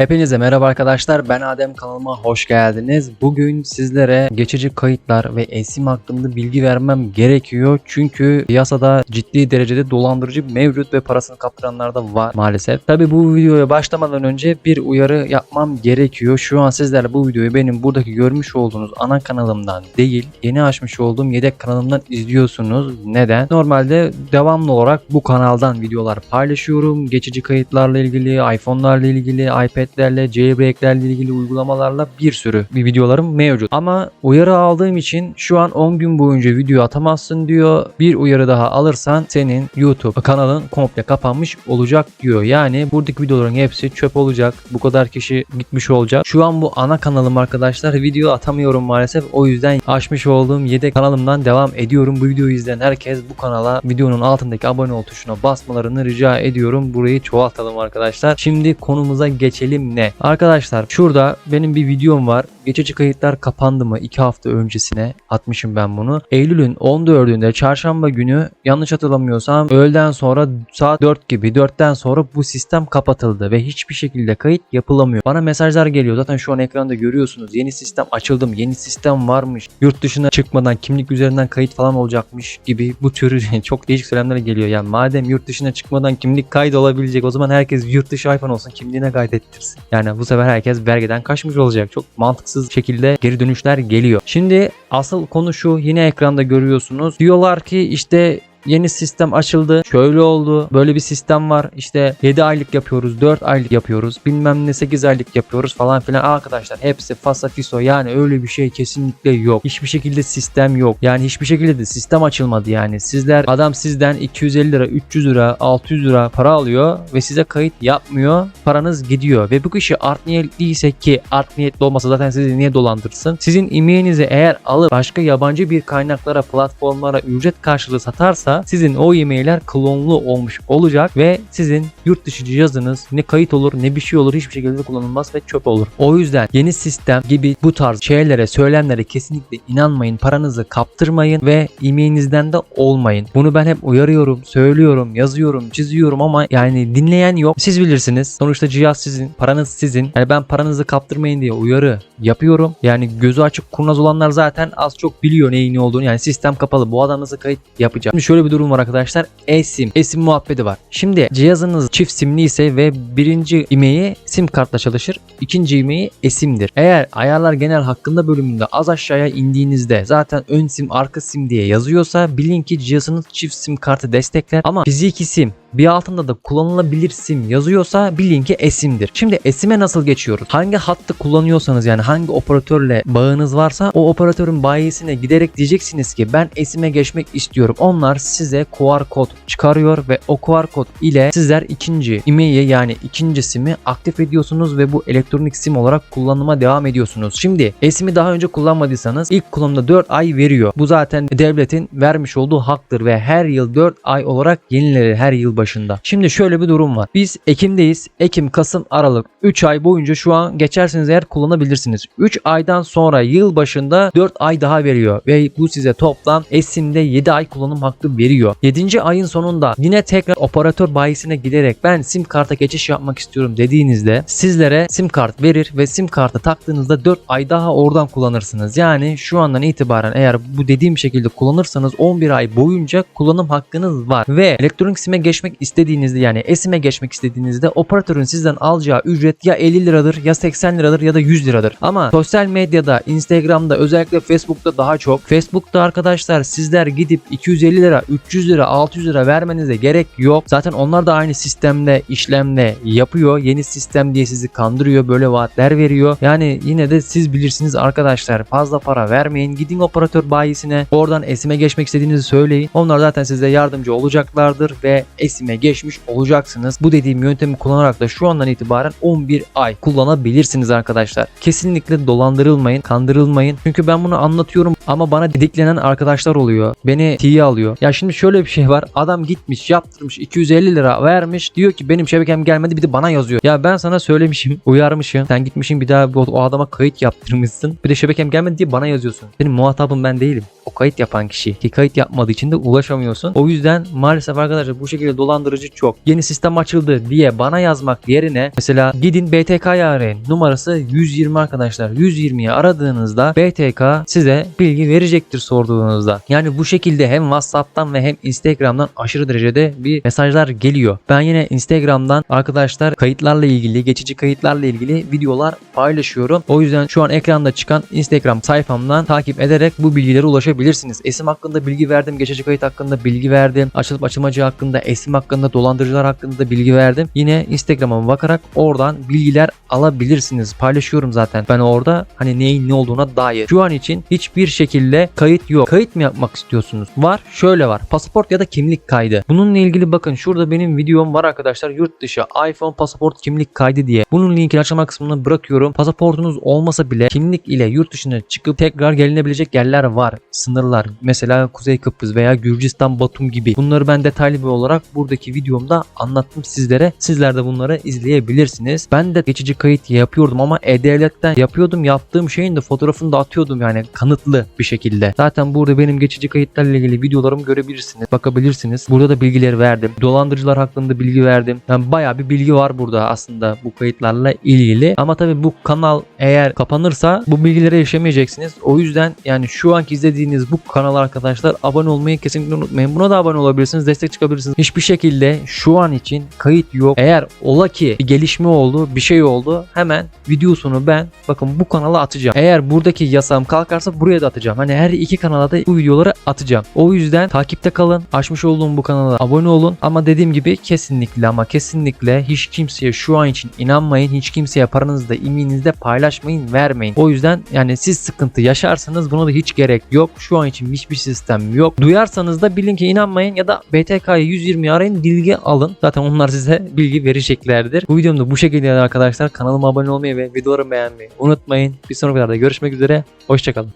Hepinize merhaba arkadaşlar. Ben Adem kanalıma hoş geldiniz. Bugün sizlere geçici kayıtlar ve esim hakkında bilgi vermem gerekiyor. Çünkü piyasada ciddi derecede dolandırıcı mevcut ve parasını kaptıranlar da var maalesef. Tabi bu videoya başlamadan önce bir uyarı yapmam gerekiyor. Şu an sizler bu videoyu benim buradaki görmüş olduğunuz ana kanalımdan değil, yeni açmış olduğum yedek kanalımdan izliyorsunuz. Neden? Normalde devamlı olarak bu kanaldan videolar paylaşıyorum. Geçici kayıtlarla ilgili, iPhone'larla ilgili, iPad'lerle, jailbreak'lerle ilgili uygulamalarla bir sürü bir videolarım mevcut. Ama uyarı aldığım için şu an 10 gün boyunca video atamazsın diyor. Bir uyarı daha alırsan senin YouTube kanalın komple kapanmış olacak diyor. Yani buradaki videoların hepsi çöp olacak. Bu kadar kişi gitmiş olacak. Şu an bu ana kanalım arkadaşlar. Video atamıyorum maalesef. O yüzden açmış olduğum yedek kanalımdan devam ediyorum. Bu videoyu izleyen herkes bu kanala videonun altındaki abone ol tuşuna basmalarını rica ediyorum. Burayı çoğaltalım arkadaşlar. Şimdi konumuza geçelim ne? Arkadaşlar şurada benim bir videom var. Geçici kayıtlar kapandı mı? 2 hafta öncesine atmışım ben bunu. Eylül'ün 14'ünde çarşamba günü yanlış hatırlamıyorsam öğleden sonra saat 4 gibi 4'ten sonra bu sistem kapatıldı ve hiçbir şekilde kayıt yapılamıyor. Bana mesajlar geliyor. Zaten şu an ekranda görüyorsunuz. Yeni sistem açıldım. Yeni sistem varmış. Yurt dışına çıkmadan kimlik üzerinden kayıt falan olacakmış gibi bu tür çok değişik söylemler geliyor. Yani madem yurt dışına çıkmadan kimlik kaydı olabilecek o zaman herkes yurt dışı iPhone olsun kimliğine kaydettirsin. Yani bu sefer herkes vergiden kaçmış olacak. Çok mantıksız şekilde geri dönüşler geliyor. Şimdi asıl konu şu yine ekranda görüyorsunuz. Diyorlar ki işte Yeni sistem açıldı. Şöyle oldu. Böyle bir sistem var. İşte 7 aylık yapıyoruz. 4 aylık yapıyoruz. Bilmem ne 8 aylık yapıyoruz falan filan. Arkadaşlar hepsi fasa fiso. Yani öyle bir şey kesinlikle yok. Hiçbir şekilde sistem yok. Yani hiçbir şekilde de sistem açılmadı yani. Sizler adam sizden 250 lira, 300 lira, 600 lira para alıyor ve size kayıt yapmıyor. Paranız gidiyor. Ve bu kişi art niyetliyse ki art niyetli olmasa zaten sizi niye dolandırsın? Sizin imeğinizi eğer alıp başka yabancı bir kaynaklara, platformlara ücret karşılığı satarsa sizin o e-mailler klonlu olmuş olacak ve sizin yurt dışı cihazınız ne kayıt olur ne bir şey olur hiçbir şekilde kullanılmaz ve çöp olur. O yüzden yeni sistem gibi bu tarz şeylere, söylemlere kesinlikle inanmayın. Paranızı kaptırmayın ve e-mailinizden de olmayın. Bunu ben hep uyarıyorum, söylüyorum, yazıyorum, çiziyorum ama yani dinleyen yok. Siz bilirsiniz. Sonuçta cihaz sizin, paranız sizin. Yani ben paranızı kaptırmayın diye uyarı yapıyorum. Yani gözü açık kurnaz olanlar zaten az çok biliyor neyin ne olduğunu. Yani sistem kapalı. Bu adam nasıl kayıt yapacak? Şimdi şöyle bir durum var arkadaşlar. eSIM. eSIM muhabbeti var. Şimdi cihazınız çift simli ise ve birinci imeği sim kartla çalışır. ikinci imeği eSIM'dir. Eğer ayarlar genel hakkında bölümünde az aşağıya indiğinizde zaten ön sim arka sim diye yazıyorsa bilin ki cihazınız çift sim kartı destekler ama fiziki sim bir altında da kullanılabilir sim yazıyorsa bilin ki esimdir. Şimdi esime nasıl geçiyoruz? Hangi hattı kullanıyorsanız yani hangi operatörle bağınız varsa o operatörün bayisine giderek diyeceksiniz ki ben esime geçmek istiyorum. Onlar size QR kod çıkarıyor ve o QR kod ile sizler ikinci e-mail'i yani ikinci simi aktif ediyorsunuz ve bu elektronik sim olarak kullanıma devam ediyorsunuz. Şimdi esimi daha önce kullanmadıysanız ilk kullanımda 4 ay veriyor. Bu zaten devletin vermiş olduğu haktır ve her yıl 4 ay olarak yenilenir her yıl başında. Şimdi şöyle bir durum var. Biz Ekim'deyiz. Ekim, Kasım, Aralık 3 ay boyunca şu an geçerseniz eğer kullanabilirsiniz. 3 aydan sonra yıl başında 4 ay daha veriyor ve bu size toplam esimde 7 ay kullanım hakkı veriyor. 7. ayın sonunda yine tekrar operatör bayisine giderek ben sim karta geçiş yapmak istiyorum dediğinizde sizlere sim kart verir ve sim kartı taktığınızda 4 ay daha oradan kullanırsınız. Yani şu andan itibaren eğer bu dediğim şekilde kullanırsanız 11 ay boyunca kullanım hakkınız var ve elektronik sime geçmek istediğinizde yani esime geçmek istediğinizde operatörün sizden alacağı ücret ya 50 liradır ya 80 liradır ya da 100 liradır. Ama sosyal medyada, Instagram'da özellikle Facebook'ta daha çok. Facebook'ta arkadaşlar sizler gidip 250 lira, 300 lira, 600 lira vermenize gerek yok. Zaten onlar da aynı sistemde, işlemle yapıyor. Yeni sistem diye sizi kandırıyor, böyle vaatler veriyor. Yani yine de siz bilirsiniz arkadaşlar. Fazla para vermeyin. Gidin operatör bayisine. Oradan esime geçmek istediğinizi söyleyin. Onlar zaten size yardımcı olacaklardır ve esime geçmiş olacaksınız. Bu dediğim yöntemi kullanarak da şu andan itibaren 11 ay kullanabilirsiniz arkadaşlar. Kesinlikle dolandırılmayın, kandırılmayın. Çünkü ben bunu anlatıyorum ama bana didiklenen arkadaşlar oluyor. Beni tiye alıyor. Ya şimdi şöyle bir şey var. Adam gitmiş, yaptırmış, 250 lira vermiş. Diyor ki benim şebekem gelmedi bir de bana yazıyor. Ya ben sana söylemişim, uyarmışım. Sen gitmişsin bir daha o adama kayıt yaptırmışsın. Bir de şebekem gelmedi diye bana yazıyorsun. Benim muhatabım ben değilim. O kayıt yapan kişi. Ki kayıt yapmadığı için de ulaşamıyorsun. O yüzden maalesef arkadaşlar bu şekilde dolan dolandırıcı çok. Yeni sistem açıldı diye bana yazmak yerine mesela gidin BTK'yı arayın. Numarası 120 arkadaşlar. 120'yi aradığınızda BTK size bilgi verecektir sorduğunuzda. Yani bu şekilde hem WhatsApp'tan ve hem Instagram'dan aşırı derecede bir mesajlar geliyor. Ben yine Instagram'dan arkadaşlar kayıtlarla ilgili, geçici kayıtlarla ilgili videolar paylaşıyorum. O yüzden şu an ekranda çıkan Instagram sayfamdan takip ederek bu bilgilere ulaşabilirsiniz. Esim hakkında bilgi verdim, geçici kayıt hakkında bilgi verdim, açılıp açılmayacağı hakkında, esim hakkında, dolandırıcılar hakkında da bilgi verdim. Yine Instagram'a bakarak oradan bilgiler alabilirsiniz. Paylaşıyorum zaten ben orada hani neyin ne olduğuna dair. Şu an için hiçbir şekilde kayıt yok. Kayıt mı yapmak istiyorsunuz? Var. Şöyle var. Pasaport ya da kimlik kaydı. Bununla ilgili bakın şurada benim videom var arkadaşlar. Yurt dışı iPhone pasaport kimlik kaydı diye. Bunun linkini açıklama kısmına bırakıyorum. Pasaportunuz olmasa bile kimlik ile yurt dışına çıkıp tekrar gelinebilecek yerler var. Sınırlar. Mesela Kuzey Kıbrıs veya Gürcistan Batum gibi. Bunları ben detaylı bir olarak buradaki videomda anlattım sizlere. Sizler de bunları izleyebilirsiniz. Ben de geçici kayıt yapıyordum ama E-Devlet'ten yapıyordum. Yaptığım şeyin de fotoğrafını da atıyordum yani kanıtlı bir şekilde. Zaten burada benim geçici kayıtlarla ilgili videolarımı görebilirsiniz. Bakabilirsiniz. Burada da bilgileri verdim. Dolandırıcılar hakkında bilgi verdim. Yani bayağı bir bilgi var burada aslında bu kayıtlarla ilgili. Ama tabii bu kanal eğer kapanırsa bu bilgilere erişemeyeceksiniz. O yüzden yani şu anki izlediğiniz bu kanal arkadaşlar abone olmayı kesinlikle unutmayın. Buna da abone olabilirsiniz. Destek çıkabilirsiniz. Hiçbir şekilde şu an için kayıt yok. Eğer ola ki bir gelişme oldu, bir şey oldu hemen videosunu ben bakın bu kanala atacağım. Eğer buradaki yasam kalkarsa buraya da atacağım. Hani her iki kanala da bu videoları atacağım. O yüzden takipte kalın. Açmış olduğum bu kanala abone olun. Ama dediğim gibi kesinlikle ama kesinlikle hiç kimseye şu an için inanmayın. Hiç kimseye paranızı da eminizde paylaşmayın, vermeyin. O yüzden yani siz sıkıntı yaşarsanız buna da hiç gerek yok. Şu an için hiçbir sistem yok. Duyarsanız da bilin ki inanmayın ya da BTK'yı 120 arayın bilgi alın. Zaten onlar size bilgi vereceklerdir. Bu videom da bu şekilde arkadaşlar. Kanalıma abone olmayı ve videolarımı beğenmeyi unutmayın. Bir sonraki videoda görüşmek üzere. Hoşçakalın.